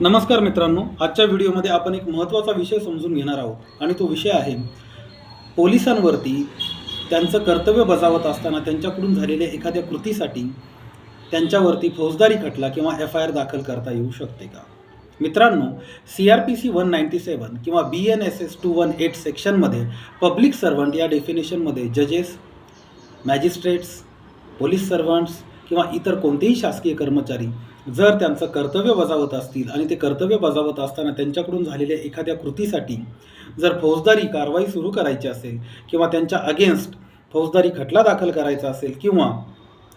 नमस्कार मित्रांनो आजच्या व्हिडिओमध्ये आपण एक महत्त्वाचा विषय समजून घेणार आहोत आणि तो विषय आहे पोलिसांवरती त्यांचं कर्तव्य बजावत असताना त्यांच्याकडून झालेल्या एखाद्या कृतीसाठी त्यांच्यावरती फौजदारी खटला किंवा एफ आय आर दाखल करता येऊ शकते का? मित्रांनो C R P C one ninety seven किंवा B N S S two one eight सेक्शनमध्ये पब्लिक सर्वंट या डेफिनेशनमध्ये जजेस मॅजिस्ट्रेट्स पोलीस सर्वंट्स किंवा इतर कोणतेही शासकीय कर्मचारी जर त्यांचं कर्तव्य बजावत असतील आणि ते कर्तव्य बजावत असताना त्यांच्याकडून झालेल्या एखाद्या कृतीसाठी जर फौजदारी कारवाई सुरू करायची असेल किंवा त्यांच्या अगेन्स्ट फौजदारी खटला दाखल करायचा असेल किंवा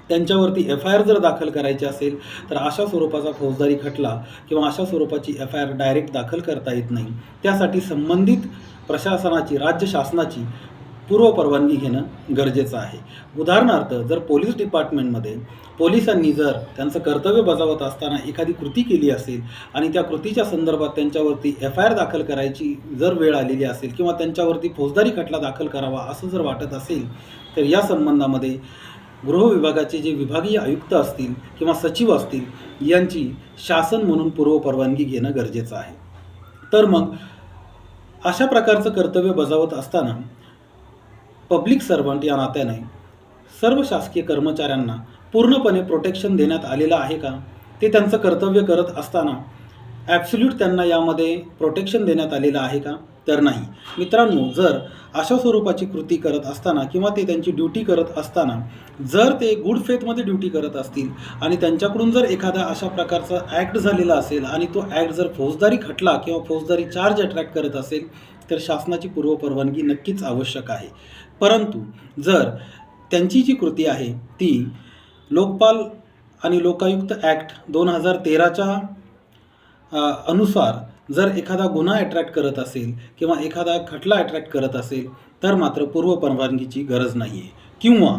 त्यांच्यावरती एफ आय आर जर दाखल करायची असेल तर अशा स्वरूपाचा फौजदारी खटला किंवा अशा स्वरूपाची एफ आय आर डायरेक्ट दाखल करता येत नाही. त्यासाठी संबंधित प्रशासनाची राज्य शासनाची पूर्व परवानगी घेणं गरजेचं आहे. उदाहरणार्थ जर पोलीस डिपार्टमेंटमध्ये पोलिसांनी जर त्यांचं कर्तव्य बजावत असताना एखादी कृती केली असेल आणि त्या कृतीच्या संदर्भात त्यांच्यावरती एफ आय आर दाखल करायची जर वेळ आलेली असेल किंवा त्यांच्यावरती फौजदारी खटला दाखल करावा असं जर वाटत असेल तर या संबंधामध्ये गृह विभागाचे जे विभागीय आयुक्त असतील किंवा सचिव असतील यांची शासन म्हणून पूर्व परवानगी घेणं गरजेचं आहे. तर मग अशा प्रकारचं कर्तव्य बजावत असताना पब्लिक सर्वंट या नात्याने सर्व शासकीय कर्मचाऱ्यांना पूर्णपणे प्रोटेक्शन देण्यात आलेलं आहे का? ते त्यांचं कर्तव्य करत असताना ॲब्सल्यूट त्यांना यामध्ये प्रोटेक्शन देण्यात आलेलं आहे का? तर नाही. मित्रांनो जर अशा स्वरूपाची कृती करत असताना किंवा ते त्यांची ड्युटी करत असताना जर ते गुड फेथमध्ये ड्युटी करत असतील आणि त्यांच्याकडून जर एखादा अशा प्रकारचा ॲक्ट झालेला असेल आणि तो ॲक्ट जर फौजदारी खटला किंवा फौजदारी चार्ज अट्रॅक्ट करत असेल तर शासनाची पूर्व परवानगी नक्कीच आवश्यक आहे. परंतु जर त्यांची जी कृती आहे ती लोकपाल आणि लोकायुक्त ॲक्ट दोन हजार तेराच्या अनुसार जर एखादा गुन्हा अट्रॅक्ट करत असेल किंवा एखादा खटला अट्रॅक्ट करत असेल तर मात्र पूर्व परवानगीची गरज नाही आहे किंवा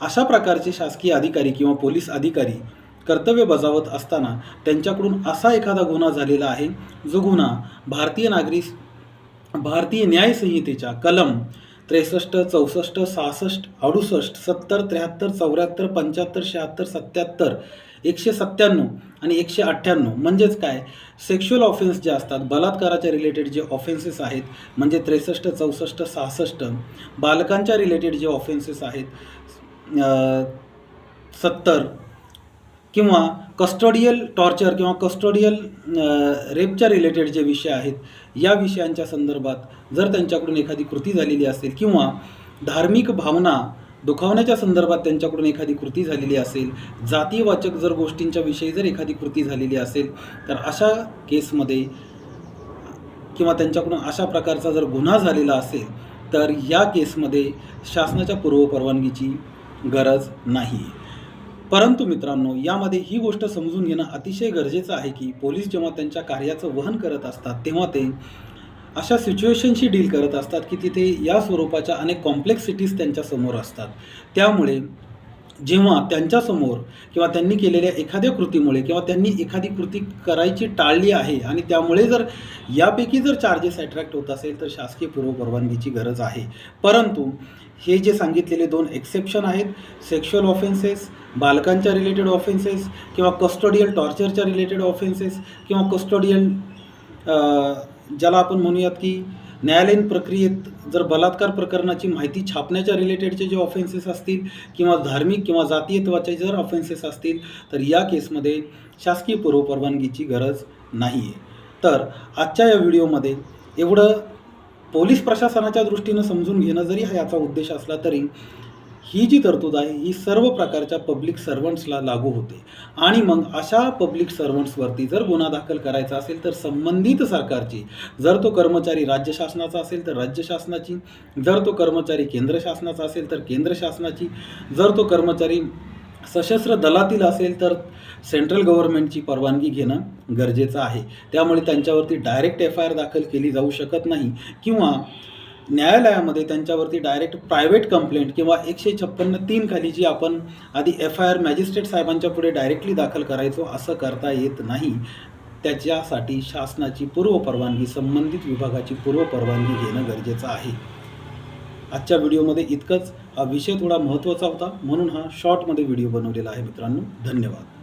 अशा प्रकारचे शासकीय अधिकारी किंवा पोलीस अधिकारी कर्तव्य बजावत असताना त्यांच्याकडून असा एखादा गुन्हा झालेला आहे जो गुन्हा भारतीय नागरिक भारतीय न्यायसंहितेच्या कलम त्रेसष्ट चौसष्ट सहासष्ट अडुसष्ट सत्तर त्र्याहत्तर चौऱ्याहत्तर पंच्याहत्तर शहात्तर सत्याहत्तर एकशे सत्त्याण्णव आणि एकशे अठ्ठ्याण्णव. म्हणजेच काय? सेक्शुअल ऑफेन्स जे असतात बलात्काराच्या रिलेटेड जे ऑफेन्सेस आहेत म्हणजे त्रेसष्ट चौसष्ट सहासष्ट बालकांच्या रिलेटेड जे ऑफेन्सेस आहेत सत्तर किंवा कस्टोडियल टॉर्चर किंवा कस्टोडियल रेपच्या रिलेटेड जे विषय आहेत या विषयांच्या संदर्भात जर त्यांच्याकडून एखादी कृती झालेली असेल किंवा धार्मिक भावना दुखावण्याच्या संदर्भात त्यांच्याकडून एखादी कृती झालेली असेल जातीवाचक जर गोष्टींच्या विषयी जर एखादी कृती झालेली असेल तर अशा केसमध्ये किंवा त्यांच्याकडून अशा प्रकारचा जर गुन्हा झालेला असेल तर या केसमध्ये शासनाच्या पूर्व परवानगीची गरज नाही. परंतु मित्रांनो यामध्ये ही गोष्ट समजून घेणं अतिशय गरजेचं आहे की पोलीस जेव्हा त्यांच्या कार्याचं वहन करत असतात तेव्हा ते अशा सिच्युएशनशी डील करत असतात की तिथे या स्वरूपाच्या अनेक कॉम्प्लेक्सिटीज त्यांच्यासमोर असतात. त्यामुळे जेव्हा त्यांच्यासमोर किंवा त्यांनी केलेल्या एखाद्या कृतीमुळे किंवा त्यांनी एखादी कृती करायची टाळली आहे आणि त्यामुळे जर यापैकी जर चार्जेस अट्रॅक्ट होत असेल तर शासकीय पूर्व परवानगीची गरज आहे. परंतु हे जे सांगितलेले दोन एक्सेप्शन आहेत सेक्शुअल ऑफेन्सेस बालकांच्या रिलेटेड ऑफेन्सेस किंवा कस्टोडियल टॉर्चरच्या रिलेटेड ऑफेन्सेस किंवा कस्टोडियल ज्याला आपण म्हणूयात की न्यायालयीन प्रक्रियेत जर बलात्कार प्रकरणाची माहिती छापण्याच्या रिलेटेडचे जे ऑफेन्सेस असतील किंवा धार्मिक किंवा जातीयत्वाचे जर ऑफेन्सेस असतील तर या केसमध्ये शासकीय पूर्व परवानगीची गरज नाही आहे तर आजच्या या व्हिडिओमध्ये एवढं पोलीस प्रशासनाच्या दृष्टीनं समजून घेणं जरी हा याचा उद्देश असला तरी ही जी तरतूद आहे ही सर्व प्रकारच्या पब्लिक सर्वंट्सला लागू होते. आणि मग अशा पब्लिक सर्वंट्सवरती जर गुन्हा दाखल करायचा असेल तर संबंधित सरकारची जर तो कर्मचारी राज्य शासनाचा असेल तर राज्य शासनाची जर तो कर्मचारी केंद्र शासनाचा असेल तर केंद्र शासनाची जर तो कर्मचारी सशस्त्र दलातील असेल तर सेंट्रल गव्हर्नमेंटची परवानगी घेणं गरजेचं आहे. त्यामुळे त्यांच्यावरती डायरेक्ट एफ आय आर दाखल केली जाऊ शकत नाही. किंवा न्यायालयामध्ये त्यांच्यावरती डायरेक्ट प्रायव्हेट कंप्लेंट किंवा एकशे छप्पन्न तीन खाली जी आपण आधी एफ आय आर मॅजिस्ट्रेट साहेबांच्या पुढे डायरेक्टली दाखल करायचो असं करता येत नाही. त्याच्यासाठी शासनाची पूर्व परवानगी संबंधित विभागाची पूर्व परवानगी घेणं गरजेचं आहे. आजच्या व्हिडिओमध्ये इतकंच. हा विषय थोडा महत्त्वाचा होता म्हणून हा शॉर्टमध्ये व्हिडिओ बनवलेला आहे मित्रांनो. धन्यवाद.